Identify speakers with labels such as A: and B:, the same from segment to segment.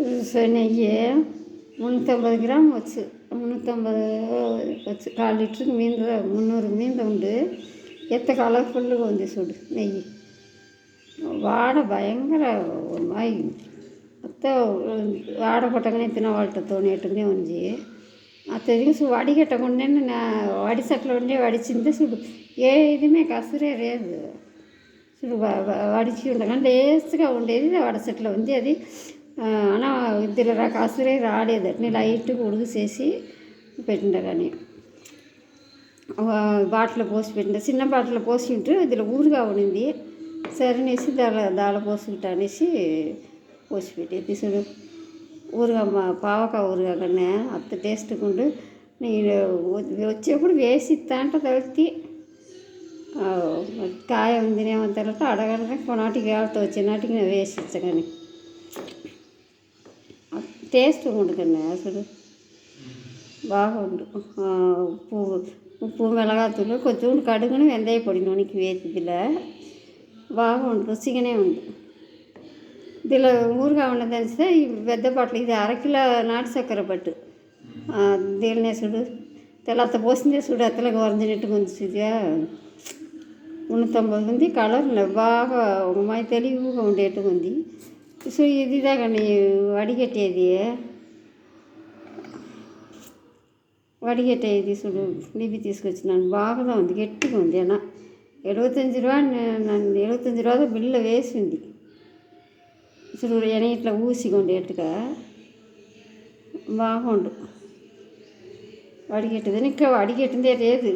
A: நெய் முந்நூற்றம்பது கிராம் வச்சு முந்நூற்றம்பது வச்சு கால் லிட்டருக்கு மீந்த முந்நூறு மீந்த உண்டு. எத்தனை காலம் ஃபுல்லு வந்து சுடு நெய்? வாட பயங்கர ஒரு மாதிரி. அத்த வாடை போட்டாங்கன்னே தின வாழ்க்கை தோணிட்டுனே வந்து அத்தையும் சு வடிகட்ட கொண்டே நான் வடி சட்டில் கொண்டே வடிச்சிருந்தேன் சுடு. ஏ இதுவுமே கசுரே ரேது சுடு வடிச்சு ఉండగా లేసుగా ఉండేది వడసెట్లో ఉంది అది అనా ఇద్దరు రక అసలే రాలేదు అట్నే లైట్గా ఉడుగు చేసి పెట్టిండ కానీ బాటిల్ పోసి పెట్టిన చిన్న బాటిల్ పోసి ఉంటే ఇందులో ఊరుగా ఉండింది సరేనేసి దాని దాని పోసుకుంటా అనేసి పోసి పెట్టేది చూడు ఊరుగా మా పావక ఊరుగా కన్నా అంత టేస్ట్గా ఉండు నేను వచ్చేప్పుడు వేసి ఇస్తా అంట తలిచి కాయ ఉందినేమో తర్వాత అడగడగా కొనాటికి వెళ్తా వచ్చే నాటికి నేను వేసి ఇచ్చా ಟೇಸ್ಟ್ ಉಂಡು ಕಣ್ಣೆ ಅಸಲು బాగా ఉండు ఉప్పు ఉప్పు మిళగాతూలు కొంచెం కడుగును వెందయ పొడి నూనెకి వేతిదిల బాగా ఉండు రుచిగానే ఉండు దీనిలో ఊరుగా ఉన్నదంచితే ఈ పెద్ద బట్టలు ఇది అరకిలో నాటు చక్కెర పట్టు దీనినే చూడు తెల్లత్త పోసిందే చూడు అత్తలకు వరంజినట్టు కొంచెంగా ఉన్నతంబది ఉంది కలర్ బాగా ఉమ్మాయి తెలివిగా ఉండేట్టుగా ఉంది ಸೊ ಇದಿದಾಗ ನೀವು வடிகட்டி இது వడిగట్టే ఇది చూడు నివి తీసుకొచ్చినాను బాగా ఉంది గట్టిగా ఉంది అన్న ఎడవతొమ్మిది రూపా నన్ను ఎడవతొమ్మిది రూపాయలు బిల్లు వేసింది చూడు ఎన ఇట్లా ఊసిగొండి ఎట్టుగా బాగుండు వడిగెట్టదని ఇంకా వడిగెట్టిందే లేదు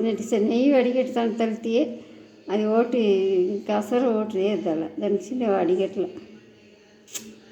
A: నెయ్యి వడిగెట్టుతాను తలితే అది ఓటి ఇంకా అసలు ఓటు లేదు అలా దానికి చిన్న వడిగెట్ల Thank you.